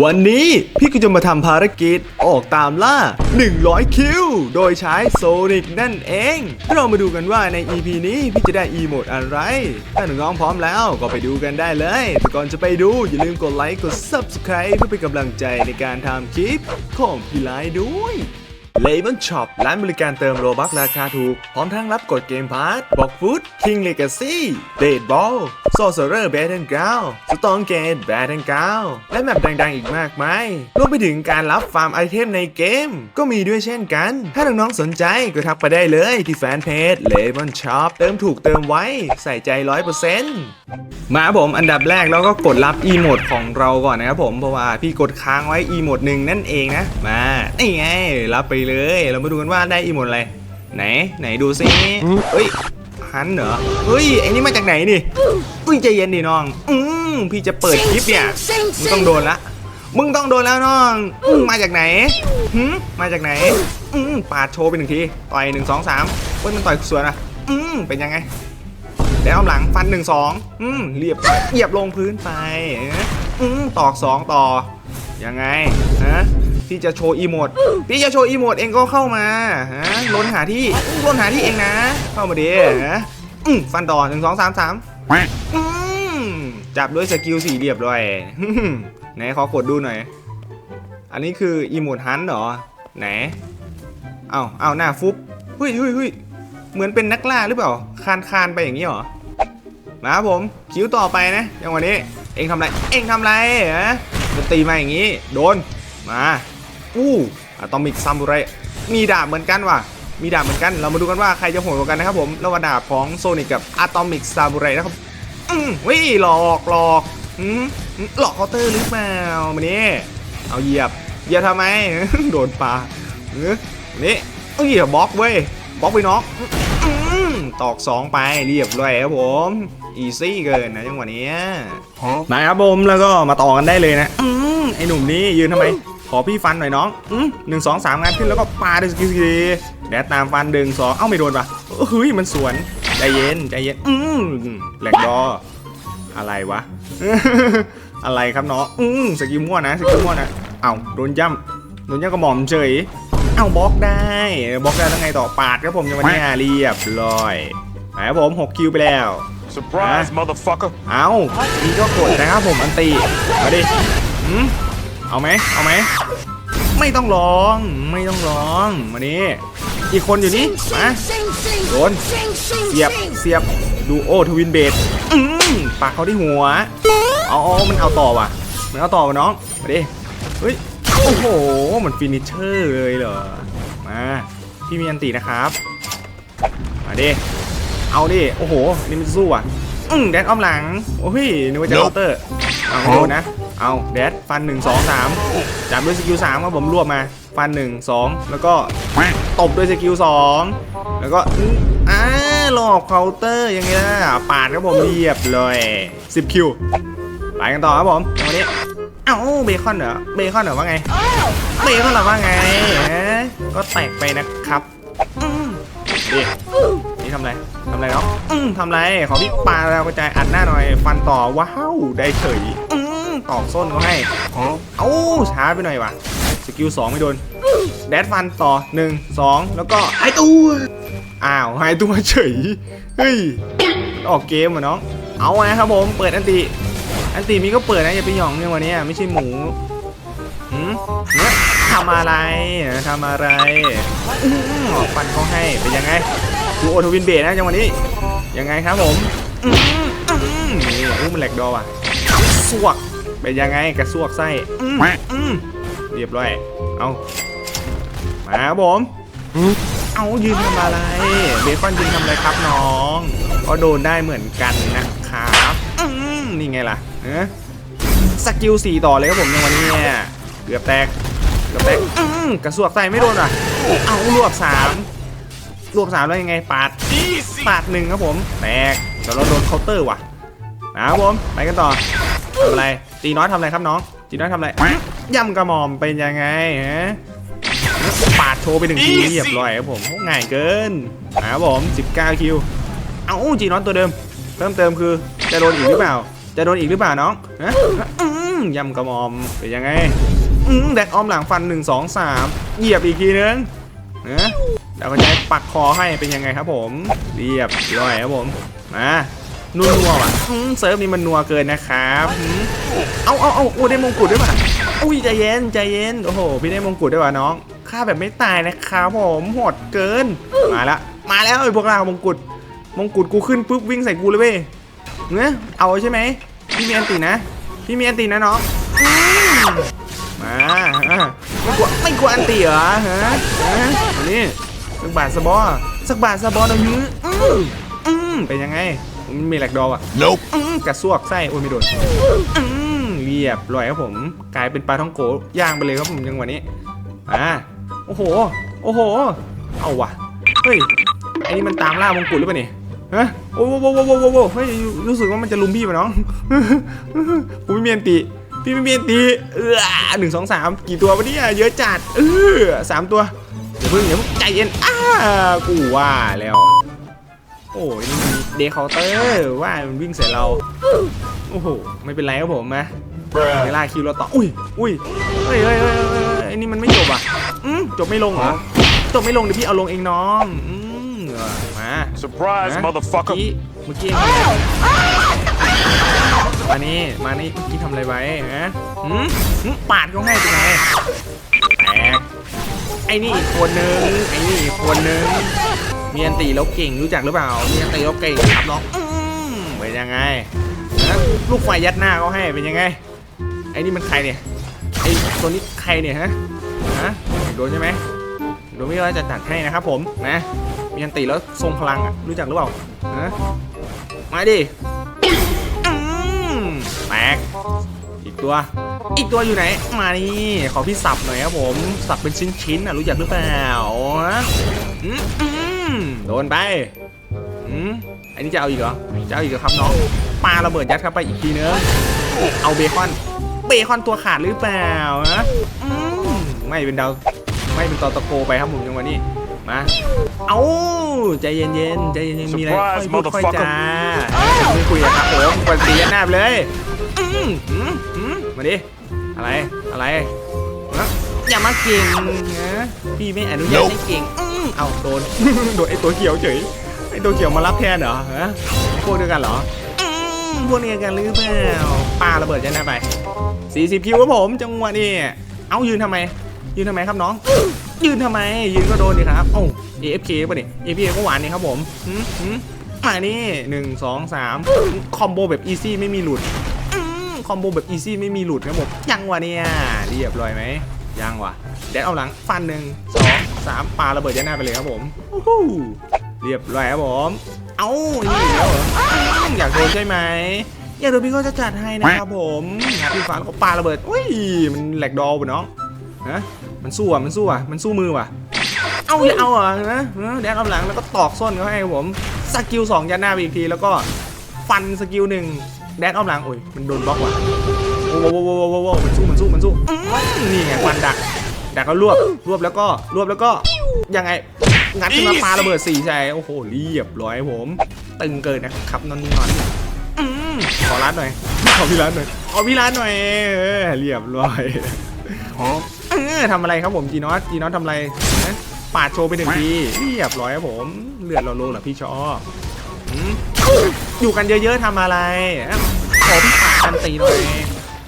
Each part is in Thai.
วันนี้พี่ก็จะมาทำภารกิจออกตามล่า 100 คิว โดยใช้โซนิกนั่นเอง เรามาดูกันว่าใน EP นี้พี่จะได้อีโมดอะไร ถ้าน้องๆพร้อมแล้วก็ไปดูกันได้เลย แต่ก่อนจะไปดูอย่าลืมกดไลค์ กด Subscribe เพื่อเป็นกำลังใจในการทำคลิปของพี่ไลท์ด้วย เลเมอนช็อปร้านบริการเติมโลบักราคาถูก พร้อมทั้งรับกดเกมพาร์ทบอกฟุตคิงเลกาซี่เดดบอลโซเซอร์แบทเทนกาวสตองเกตแบทเทนกาวและแมปดังๆอีกมากมายรวมไปถึงการรับฟาร์มไอเทมในเกม ก็มีด้วยเช่นกัน ถ้าน้องๆสนใจก็ทักไปได้เลยที่แฟนเพจเลมอนช็อปเติมถูกเติมไว้ใส่ใจ100%มาครับผมอันดับแรกเราก็กดรับอีโมดของเราก่อนนะครับผมเพราะว่าพี่กดค้างไว้อีโมดหนึ่งนั่นเองนะมานี่ไงรับไปเลย เรามาดูกันว่าได้อีโมดอะไร ไหน ไหนดูซิเฮ้ยฮันเหรอ เฮ้ยไอ้นี่มาจากไหนนี่อุ้ยใจเย็นดิน้อง อืมพี่จะเปิดคลิปเนี่ยมึงต้องโดนละ มึงต้องโดนแล้วน้องอืมมาจากไหนหืมมาจากไหน อืมปาดโชว์ไปหนึ่งที ต่อยหนึ่งสองสามเฮ้ยมันต่อยสวนอะ อืมเป็นยังไง แล้วเอาหลังฟันหนึ่งสองอืมเรียบเหยียบลงพื้นไป อืมตอกสองต่อ ยังไง ฮะ พี่จะโชว์อีโมดพี่จะโชว์อีโมดเองก็เข้ามาฮะล้นหาที่ล้นหาที่เองนะ เข้ามาดิฮะอืมฟันต่อหนึ่งสองสามสามจับด้วยสกิลสี่เรียบร้อยอืมไหนขอกดดูหน่อย อันนี้คืออีโมดฮันต์เหรอ ไหน เอาเอาหน้าฟุบเฮ้ยเฮ้ยเฮ้ยเหมือนเป็นนักล่าหรือเปล่า คานคานไปอย่างนี้เหรอ มาครับผม คิวต่อไปนะอย่างวันนี้ เองทำไร เองทำไรฮะจะตีมาอย่างนี้ โดน มา อู้อะตอมิกซัมบุไรมีดาบเหมือนกันว่ะ มีดาบเหมือนกัน เรามาดูกันว่าใครจะโหดกว่ากันนะครับผม ระหว่างดาบของโซนิกกับอะตอมิกซาบุไรนะครับ อืมวิหลอกหลอกอืมหลอกเคาน์เตอร์หรือเปล่ามานี่เอาเหยียบ เหยียบทำไม โดนปลาเออนี่เอาเหยียบบล็อกเว้ย บล็อกไปน็อกอืมตอกสองไปเรียบร้อยครับผมอีซี่เกินนะจังหวะนี้มาครับผมแล้วก็มาต่อกันได้เลยนะอืมไอหนุ่มนี้ยืนทำไม ขอพี่ฟันหน่อยน้องอืมหนึ่งสองสามงานขึ้นแล้วก็ปาด้วยสกิลสกีแดดตามฟันหนึ่งสองเอ้าไม่โดนปะเฮ้ยมันสวนใจเย็นใจเย็นอืมแหลกดออะไรวะ อะไรครับน้องอืมสกิลมั่วนะสกิลมั่วนะเอ้าโดนย่ำโดนย่ำกระหม่อมเฉยเอ้าบล็อกได้บล็อกได้แล้วไงต่อปาดครับผมจังหวะนี้เรียบร้อยไปครับผม6คิวไปแล้ว Surprise, motherfucker. เอานี่ก็กดนะครับผมอันตีมาดิหืม เอาไหมเอาไหม ไม่ต้องร้อง ไม่ต้องร้อง มานี่อีกคนอยู่นี่ มาโดนเสียบ เสียบ ดูโอทวินเบดอืมปากเขาที่หัวเอาเอามันเอาต่อว่ะ มันเอาต่อว่ะน้อง มาดิ เฮ้ย โอ้โห มันฟินิชเชอร์เลยเหรอ มา พี่มีอันตีนะครับ มาดิ เอาดิ โอ้โห นี่มันสู้อะ อืมแดดอ้อมหลัง โอ้ยนึกว่าจะเคาน์เตอร์เอาให้โดนนะ เอาแดดฟันหนึ่งสองสามจับด้วยสกิลสามครับผมรวบมา ฟันหนึ่งสองแล้วก็ตบด้วยสกิลสองแล้วก็อ่าหลอกเคาน์เตอร์ยังไงล่ะปาดครับผมเรียบเลย10คิวไปกันต่อครับผมวันนี้เอ้าเบคอนเหรอเบคอนเหรอว่าไงเบคอนเหรอว่าไงก็แตกไปนะครับดินี่ทำไรทำไรเนาะทำไรขอพี่ปาเรากระจายอัดหน้าหน่อย ฟันต่อว้าวได้เฉยอื ตอกส้นเขาให้เอ้าช้าไปหน่อยวะสกิลสองไม่โดนแดดฟันต่อหนึ่งสองแล้วก็หายตัวอ้าวหายตัวเฉยเฮ้ยออกเกมเหรอน้องเอาไงครับผมเปิดอันติอันติมีก็เปิดนะอย่าไปหยองเนี่ยวันนี้ไม่ใช่หมูหืมเนี่ยทำอะไรทำอะไรออหือฟันเขาให้เป็นยังไงดูโอทวินเบสนะจังวะนี้ยังไงครับผมอื้อหืออื้อหือนี่อู้มันแหลกดอว่ะสวก เป็นยังไงกระสวกไส้อื้ออื้อเรียบร้อย เอามาครับผม เอายืนทำอะไร เบคอนยืนทำอะไรครับน้องก็โดนได้เหมือนกันนะครับอืมนี่ไงล่ะเออสกิลสี่ต่อเลยครับผมในวันนี้เนี่ยเกือบแตกเกือบแตกอืมกระสวกใส่ไม่โดนอะ เอารวบสามรวบสามแล้วยังไงปาดปาดหนึ่งครับผม แตกแต่เราโดนเคาน์เตอร์ว่ะนะครับผม ไปกันต่อทำอะไร ตีน้อยทำอะไรครับน้องตีน้อยทำอะไรย่ำกระหม่อมเป็นยังไงฮะปาดโชว์ไปหนึ่งทีเรียบร้อยครับผมโอ้ง่ายเกินนะครับผม 19 คิว เอาจีนอนตัวเดิม เพิ่มเติมคือจะโดนอีกหรือเปล่า จะโดนอีกหรือเปล่าน้องฮะอืมมยำกระหมอมเป็นยังไงอืมแดกอ้อมหลังฟันหนึ่งสองสามเหยียบอีกทีนึงนะแล้วก็จะให้ปักคอให้เป็นยังไงครับผม เรียบร้อยครับผมมา นัวนัวๆว่ะอืมเซิร์ฟนี่มันนัวเกินนะครับอืมเอาเอาเอาโอ้ได้มงกุฎด้วยป่ะอุ้ยใจเย็นใจเย็นโอ้โหพี่ได้มงกุฎด้วยว่ะน้องฆ่าแบบไม่ตายนะครับผมโหดเกินมาแล้วมาแล้วไอ้พวกเรามงกุฎมงกุฎกูขึ้นปุ๊บวิ่งใส่กูเลยเว้ยเนี่ยเอาใช่ไหมพี่มีอันตีนะพี่มีอันตีนะน้องมาไม่กลัวไม่กลัวอันตีเหรอฮะนนี้สักบาทสบอสักบาทสบอหน่อยยื้ออืมอืมเป็นยังไง มันมีแหลกดออะ Nope. อืมกระซวกไส้โอ้ยไม่โดนอืมเรียบร้อยครับผม กลายเป็นปลาท่องโกย่างไปเลยครับผมจังหวะนี้อ่าโอ้โห โอ้โห เอาว่ะ เฮ้ยไอ้นี่มันตามล่ามงกุฎหรือเปล่าเนี่ยฮะโอ้โหโอ้โหโอ้โหโอ้โหเฮ้ยรู้สึกว่ามันจะลุมพี่ป่ะน้องกูไม่มีอันติพี่ไม่มีอันติเออหนึ่งสองสามกี่ตัววะเนี่ยเยอะจัดเออสามตัวอย่าเพิ่งอย่าเพิ่งใจเย็นอ้ากูว่าแล้ว โอ้ยนี่มัน เดคเคาน์เตอร์ว่ามันวิ่งใส่เรา โอ้โห ไม่เป็นไรครับผมนะเวลาคิวเราต่อ อุ้ยอุ้ยเฮ้ยเฮ้ยเฮ้ยเฮ้ยเฮ้ยไอ้นี่มันไม่จบอะอืมจบไม่ลงเหรอ จบไม่ลงเดี๋ยวพี่เอาลงเองน้องอืมเออมา Surprise, นะเมื่อ motherfucker. กี้เมื่อกี้เองทำอะไรมานี่มานี่เมื่อกี้ทำอะไรไว้ฮะหืมหืมปาดเขาให้เป็นไงแตกไอ้นี่อีกคนนึงไอ้นี่อีกคนนึง มีอันตีแล้วเก่งรู้จักหรือเปล่า มีอันตีแล้วเก่งครับน้องอืมเป็นยังไงนะลูกไฟยัดหน้าเขาให้เป็นยังไง ไอ้นี่มันใครเนี่ย ไอ้ตัวนี้ใครเนี่ยฮะ ฮะโดนใช่ไหมโดนไม่ว่าจะตัดให้นะครับผมนะ มีอันตีแล้วทรงพลังอะรู้จักหรือเปล่า ฮะ มาดิแตกอีกตัว อีกตัวอยู่ไหน มานี่ขอพี่สับหน่อยครับผม สับเป็นชิ้นๆอะรู้จักหรือเปล่าฮะอืม มโดนไปอืมอันนี้จะเอาอีกเหรอ จะเอาอีกเหรอครับน้องปาระเบิดยัดเข้าไปอีกทีนึงเอาเบคอน เบคอนตัวขาดหรือเปล่านะอืมไม่เป็นดาวไม่เป็นตอตะโกไปครับผมจังหวะนี้ มา เอาใจเย็นๆใจเย็นๆมีอะไรค่อย Surprise, พูดค่อย motherfucker จาไม่คุยอะครับผมกวนตียันหน้าไปเลยอืมอืมอืมมาดิอะไรอะไรนะอย่ามาเก่งนะพี่ไม่อนุญาตให้เก่งอืม เอาโดน โดนไอตัวเขียวเฉย ไอตัวเขียวมารับแทนเหรอฮะพวกเดียวกันเหรอพวกเดียวกันหรือเปล่าปาระเบิดยันหน้าไป40คิวครับผมจังหวะนี้เอายืนทำไม ยืนทำไมครับน้อง ยืนทำไม ยืนก็โดนดิครับโอ้า AFK ป่ะนี่ AFK ก็หวานนี่ครับผมหืมหืมมานี่หนึ่งสองสามคอมโบแบบอีซี่ไม่มีหลุดคอมโบแบบอีซี่ไม่มีหลุดครับผมยังวะเนี่ยเรียบร้อยไหม ยังวะแดดเอาหลังฟันหนึ่งสองสามปาระเบิดยันหน้าไปเลยครับผมเรียบร้อยครับผม เอ้าอีกแล้วอยากโดนใช่ไหมอยากโดนพี่ก็จะจัดให้นะครับผมพี่ฟ้าแล้วก็ปาระเบิดอุ้ยมันแหลกดอลปะน้องฮะมันสู้อะมันสู้อะมันสู้มือว่ะ เอาอย่าเอาเหรอนะแดนเอาหลังแล้วก็ตอกส้นเขาให้ผมสกิลสองยันหน้าไปอีกทีแล้วก็ฟันสกิลหนึ่งแดนเอาหลังโอ้ยมันโดนบล็อกว่ะ โอ้โหโว้โว้โว้โว้มันสู้มันสู้มันสู้นี่ไงฟันดักดักแล้วรวบรวบแล้วก็รวบแล้วก็ยังไงงัดขึ้นมาปาระเบิดสี่ใช่โอ้โหเรียบร้อยผมตึงเกินนะครับนอนนี่นอนขอร้านหน่อยขอพี่ร้านหน่อยขอพี่ร้านหน่อยเรียบร้อยเออทำอะไรครับผมจีนอสจีนอสทำอะไรปาดโชว์ไปหนึ่งทีเรียบร้อยครับผมเลือดเราโลเหรอพี่ชอบอยู่กันเยอะๆทำอะไรขอพี่ปาดกันตีหน่อย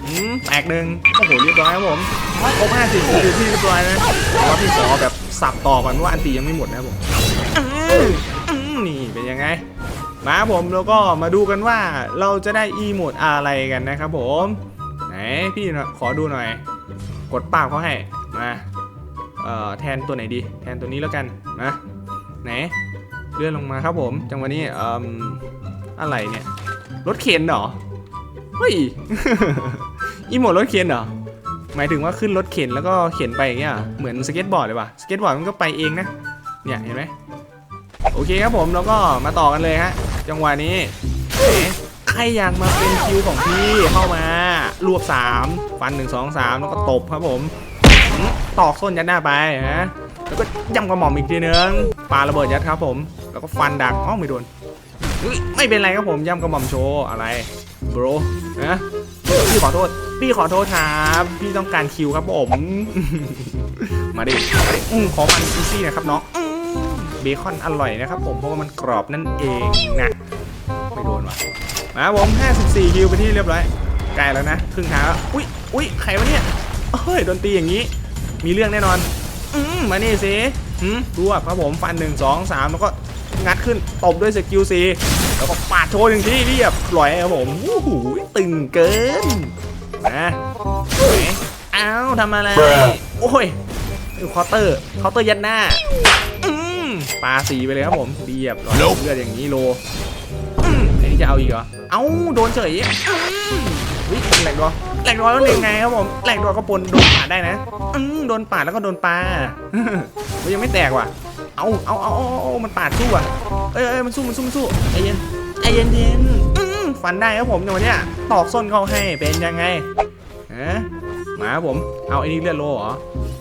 อืมแตกหนึ่งโอ้โหเรียบร้อยครับผมครบห้าสิบคือพี่เรียบร้อยนะแต่ว่าพี่ขอแบบสับต่อก่อนว่าอันตียังไม่หมดนะครับผมนี่เป็นยังไง มาผมแล้วก็มาดูกันว่าเราจะได้อีโมดอะไรกันนะครับผมไหนพี่ขอดูหน่อย กดปากเขาให้มาเอ่อแทนตัวไหนดี แทนตัวนี้แล้วกันนะไหนเลื่อนลงมาครับผมจังหวะนี้เอ่มอะไรเนี่ยรถเข็นเหรอเฮ้ย อีโมดรถเข็นเหรอ หมายถึงว่าขึ้นรถเข็นแล้วก็เข็นไปอย่างเงี้ย เหมือนสเก็ตบอร์ดเลยว่ะ สเก็ตบอร์ดมันก็ไปเองนะ เนี่ยเห็นไหมโอเคครับผมแล้วก็มาต่อกันเลยฮะ จังหวะนี้ใครอยากมาเป็นคิวของพี่เข้ามารวบสามฟันหนึ่งสองสามแล้วก็ตบครับผม ตอกส้นยัดหน้าไปฮะแล้วก็ย่ำกระหม่อมอีกทีนึงปาระเบิดยัดครับผม แล้วก็ฟันดักอ๋อไม่โดนไม่เป็นไรครับผมย่ำกระหม่อมโชว์อะไร bro นะ พี่ขอโทษ พี่ขอโทษครับพี่ต้องการคิวครับผม มาดิมาดิอืมขอมันอีซี่นะครับน้องอืมเบคอนอร่อยนะครับผมเพราะว่ามันกรอบนั่นเองนะไม่โดนว่ะมาผม 54 คิวไปที่เรียบร้อยใกล้แล้วนะครึ่งทางแล้วอุ้ยอุ้ยใครวะเนี่ยเฮ้ยโดนตีอย่างนี้ มีเรื่องแน่นอนอืมมานี่สิหืมรวบครับผมฟัน1 2 3แล้วก็งัดขึ้นตบด้วยสกิลซี แล้วก็ปาดโชว์หนึ่งทีเรียบร้อยครับผมโอ้โหตึงเกินนะไหนอ้าวทำอะไร โอ้ยดูเคาน์เตอร์เคาน์เตอร์ยัดหน้าอืมปาสีไปเลยครับผมเรียบร้อยเลือดอย่างนี้โลอืมไอ้นี่จะเอาอีกเหรอ เอ้าโดนเฉยอืมวิแหลกดอแหลกดอแล้วยังไงครับผมแหลกดอก็ปนโดนปาดได้นะอืมโดนปาดแล้วก็โดนปลาเฮ้ยยังไม่แตกว่ะเอาเอาเอาเอาเอามันปาดสู้อะ เอ้ยเอ้ยมันสู้มันสู้มันสู้ใจเย็น ใจเย็นเย็นอืมฟันได้ครับผมอย่างวันเนี้ยตอกส้นเข้าให้เป็นยังไงฮะมาผม เอาไอ้นี่เลือดโลเหรอ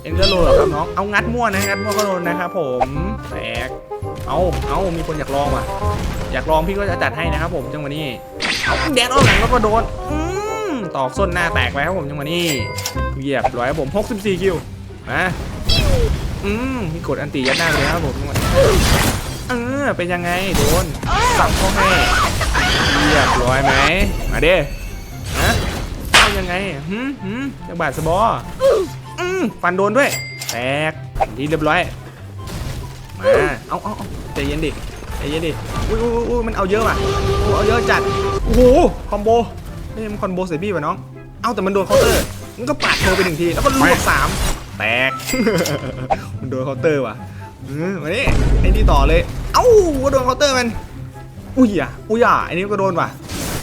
เอ็งเลือดโลเหรอครับน้อง เอางัดมั่วนะงัดมั่วก็โดนนะครับผมแตกเอาเอามีคนอยากลองว่ะ อยากลองพี่ก็จะจัดให้นะครับผมจังหวะนี้เอาแดดออกหลังแล้วก็โดนอืมตอกส้นหน้าแตกไปครับผมจังหวะนี้เหยียบร้อยครับผม 64 คิวมาอืมมีกดอันตียัดหน้าเลยครับผมจังหวะนี้ ออเป็นยังไงโดนสับเข้าให้เหยียบร้อยไหมมาเด้ฮะเอายังไงหืมหืมจังบาดสะบออืมฟันโดนด้วย แตกทีเรียบร้อยมาเอาเอาเอาใจเย็นดิใจเย็นดิอุ้ยอุ้ยอุ้ยมันเอาเยอะว่ะโอ้เอาเยอะจัดโอ้โหคอมโบนี่มันคอมโบใส่พี่ป่ะน้องเอาแต่มันโดนเคาน์เตอร์มันก็ปาดโทรไปหนึ่งทีแล้วก็ลวกสามแตกมันโดนเคาน์เตอร์ว่ะเออมานี่ไอ้นี่ต่อเลย เอ้าก็โดนเคาน์เตอร์มัน อุ้ยอะอุ้ยอะอ้นี่ก็โดนว่ะ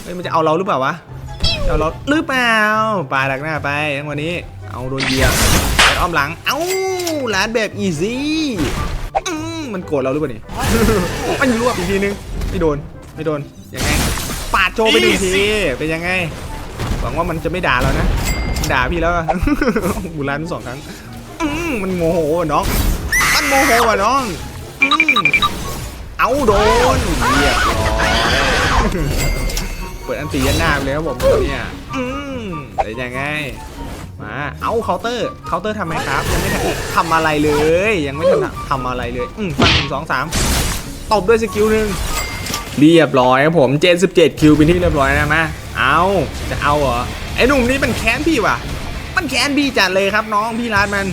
เฮ้ยมันจะเอาเราหรือเปล่าวะจะเอาเราหรือเปล่าปาดักหน้าไปทั้งวันนี้ เอาโดนเยียบไปอ้อมหลัง เอ้าร้านแบบอีซี่มันโกรธเราหรือเปล่านี่มันรวบอีกทีนึง ไม่โดน ไม่โดน ยังไง ปาดโจไปหนึ่งที เป็นยังไง หวังว่ามันจะไม่ด่าเรานะ ด่าพี่แล้วบูรันสองครั้งมันโมโหว่ะน้อง มันโมโหว่ะน้อง เอาโดนเรียบร้อยเปิดอันตียันหน้าไปเลยครับผมเนี่ยอืมเป็นยังไงมาเอาเคาน์เตอร์เคาน์เตอร์ทำไหมครับยังไม่ทันทำอะไรเลย ยังไม่ทันทำอะไรเลยอืมฟันหนึ่งสองสามตบด้วยสกิลหนึ่งเรียบร้อยครับผม77คิวเป็นที่เรียบร้อยนะมาเอาจะเอาเหรอไอ้หนุ่มนี่มันแค้นพี่ว่ะ มันแค้นพี่จัดเลยครับน้องพี่ร้านมัน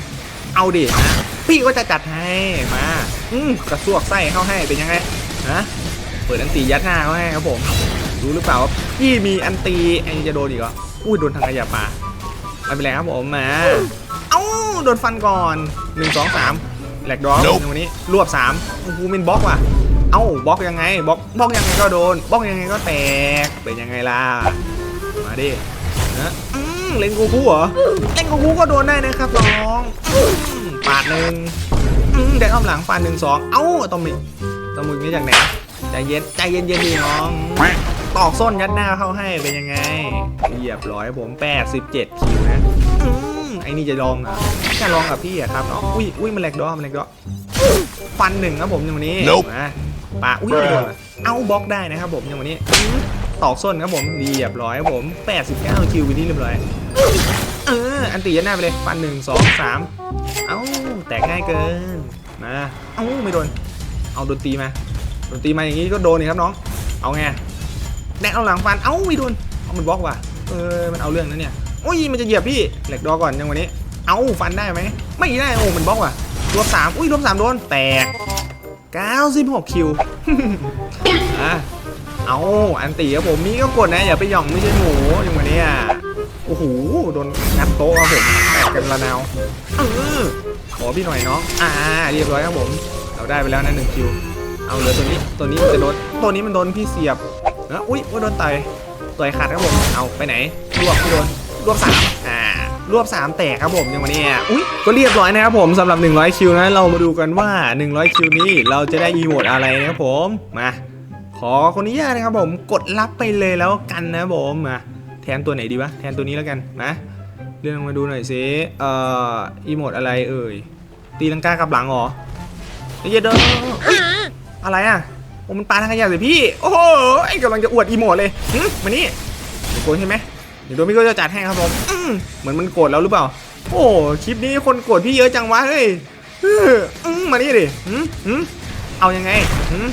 เอาดินะพี่ก็จะจัดให้มา อืมกระซวกไส้เข้าให้เป็นยังไงฮะเปิดอันตียัดหน้าเข้าให้ครับผมรู้หรือเปล่าว่าพี่มีอันตีไอ้จะโดนอีกเหรออุ้ยโดนทางขยะปลาไม่เป็นไรครับผมมาเอ้าโดนฟันก่อนหนึ่งสองสามแหลกดอก Nope วันนี้รวบสามโอ้โหเป็นบล็อกว่ะเอ้าบล็อกยังไงบล็อกบล็อกยังไงก็โดนบล็อกยังไงก็แตกเป็นยังไงล่ะมาดินะอืมเล่นกูคู่เหรอเล่นกูคู่ก็โดนได้นะครับน้องอืมปาดหนึ่ง อืมเด็กอ้อมหลังปาดหนึ่งสองเอ้าตอมิตอมินี่จากไหนใจเย็นใจเย็นเย็นดีน้องตอกส้นยัดหน้าเข้าให้เป็นยังไงเรียบร้อยผม87คิวนะอืมไอ้นี่จะลองเหรอะแค่ลองกับพี่อะครับเนาะอุ้ยอุ้ยมันแหลกดอมันแหลกดอฟันหนึ่งครับผมอย่างวันนี้ Nope มาปะอุ้ยไม่โดนอะเอาบล็อกได้นะครับผมอย่างวันนี้อืมตอกส้นครับผมเรียบร้อยครับผม 89คิววินนี่เรียบร้อย เออ อันตียัดหน้าไปเลยฟันหนึ่งสองสามเอ้า แตกง่ายเกิน มา เอ้า ไม่โดน เอาโดนตีมา โดนตีมาอย่างนี้ก็โดนนี่ครับน้อง เอาไงแดกเอาหลังฟัน เอ้า ไม่โดน เอามันบล็อกว่ะ เออ มันเอาเรื่องนั้นเนี่ย โอ้ย มันจะเหยียบพี่เหลกดอก่อนยังวันนี้ เอาฟันได้ไหม ไม่ได้ โอ้ มันบล็อกว่ะ รวมสามอุ้ย รวมสามโดน แตก96คิวอะเอาอันตีครับผมมีก็กดนะอย่าไปหย่องไม่ใช่หมูอย่างวันนี้อะ โอ้โห โดนงัดโต๊ะครับผมแตกกันละนาวเออขอพี่หน่อยน้อง อ่า เรียบร้อยครับผม เราได้ไปแล้วนะหนึ่งคิว เอาเหลือตัวนี้ ตัวนี้มันจะโดน ตัวนี้มันโดนพี่เสียบนะอุ้ยว่าโดนต่อยต่อยขาดครับผม เอาไปไหน รวบพี่โดน รวบสามอ่ารวบสามแตกครับผมย่างวันนี้อะอุ้ยก็เรียบร้อยนะครับผมสำหรับ 100 คิวนะ เรามาดูกันว่า 100 คิวนี้เราจะได้อีโมดอะไรนะครับผม มา ขอคนนี้นะครับผม กดรับไปเลยแล้วกันนะครับผมมา ทนตัวไหนดีวะ แทนตัวนี้แล้วกันนะ เรื่องมาดูหน่อยสิเอ่ออีโมดอะไรเอ่ย ตีลังกากลับหลังเหรอเฮ้ยเด้ออะไรอะโอ้มันปาทางขยะสิพี่ โอ้โหไอ้กำลังจะอวดอีโมดเลยหึมานี่เดี๋ยวโกนใช่ไหมเดี๋ยวโดมิโก็จะจัดให้ครับผมเหมือนมันโกรธแล้วหรือเปล่า โอ้คลิปนี้คนโกรธพี่เยอะจังวะเฮ้ยมานี่ดิหืมหืมเอายังไงหืม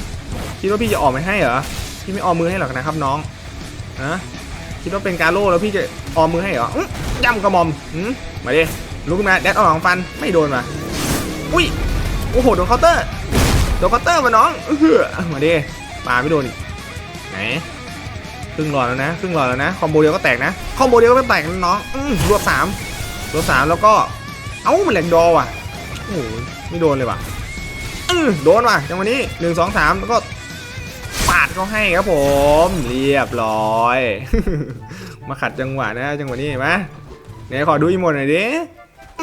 คิดว่าพี่จะออกมาให้เหรอพี่ไม่ออมมือให้หรอกนะครับน้องนะ คิดว่าเป็นการโล่แล้วพี่จะออมมือให้เหรอย่ำกระม่อมมาดิลุกมาแดดออกของฟันไม่โดนมาอุ้ยโอ้โหโดนเคาน์เตอร์โดนเคาน์เตอร์มาน้องมาดิปาไม่โดนอีกไหนครึ่งหลอดแล้วนะครึ่งหลอดแล้วนะคอมโบเดียวก็แตกนะคอมโบเดียวก็ไม่แตกนะน้องรวบสามรวบสามแล้วก็เอ้ามันแหลกดอว่ะโอ้โหไม่โดนเลยว่ะโดนว่ะจังวะนี้หนึ่งสองสามแล้วก็ เขาให้ครับผม เรียบร้อย มาขัดจังหวะนะจังหวะนี้เห็นไหมไหนขอดูอีโมดหน่อยดิอ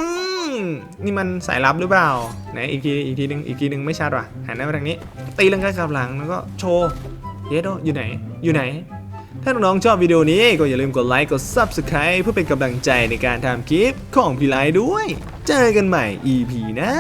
นี่มันสายลับหรือเปล่าไหนอีกทีอีกทีหนึงอีกทีหนึงไม่ชัดว่ะหันหน้าไปทางนี้ ตีลังกากับหลังแล้วก็โชว์เยสโดอยู่ไหน อยู่ไหน ถ้าน้องๆชอบวิดีโอนี้ก็อย่าลืมกดไลค์กด Subscribe เพื่อเป็นกำลังใจในการทำคลิปของพี่ไลด้วย เจอกันใหม่ EP หน้า